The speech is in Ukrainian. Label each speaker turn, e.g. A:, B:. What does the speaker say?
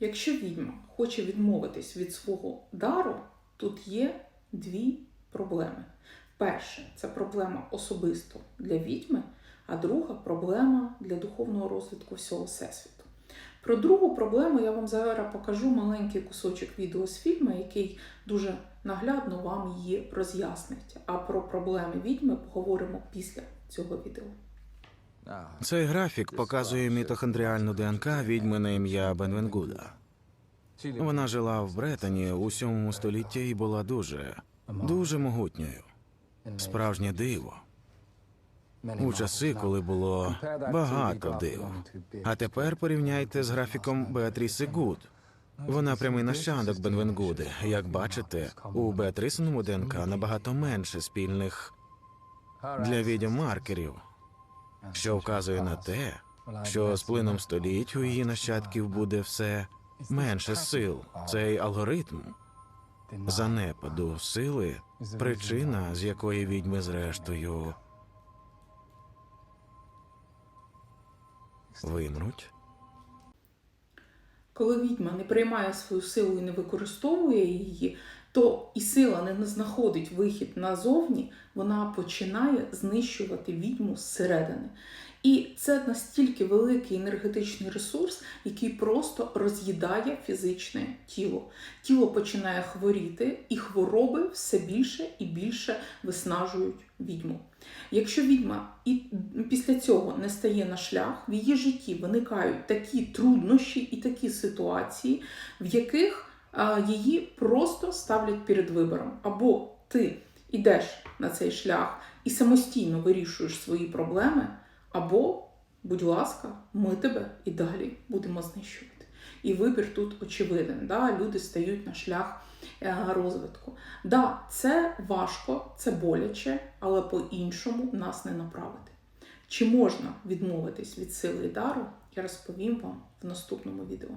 A: Якщо відьма хоче відмовитись від свого дару, тут є дві проблеми. Перше, це проблема особисто для відьми, а друга проблема для духовного розвитку всього всесвіту. Про другу проблему я вам зараз покажу маленький кусочок відео з фільму, який дуже наглядно вам її роз'яснить. А про проблеми відьми поговоримо після цього відео.
B: Цей графік показує мітохондріальну ДНК відьми на ім'я Бенвенгуда. Вона жила в Бретані у сьомому столітті і була дуже, дуже могутньою. Справжнє диво. У часи, коли було багато див. А тепер порівняйте з графіком Беатріси Гуд. Вона прямий нащадок Бенвенгуди. Як бачите, у Беатрисиному ДНК набагато менше спільних для відьом маркерів, що вказує на те, що з плином століть у її нащадків буде все менше сил. Цей алгоритм занепаду сили причина, з якої відьми зрештою вимруть.
A: Коли відьма не приймає свою силу і не використовує її, то і сила не знаходить вихід назовні, вона починає знищувати відьму зсередини. І це настільки великий енергетичний ресурс, який просто роз'їдає фізичне тіло. Тіло починає хворіти, і хвороби все більше і більше виснажують відьму. Якщо відьма і після цього не стає на шлях, в її житті виникають такі труднощі і такі ситуації, в яких її просто ставлять перед вибором. Або ти йдеш на цей шлях і самостійно вирішуєш свої проблеми, або, будь ласка, ми тебе і далі будемо знищувати. І вибір тут очевиден. Да? Люди стають на шлях е, розвитку. Да, це важко, це боляче, але по-іншому нас не направити. Чи можна відмовитись від сили і дару, я розповім вам в наступному відео.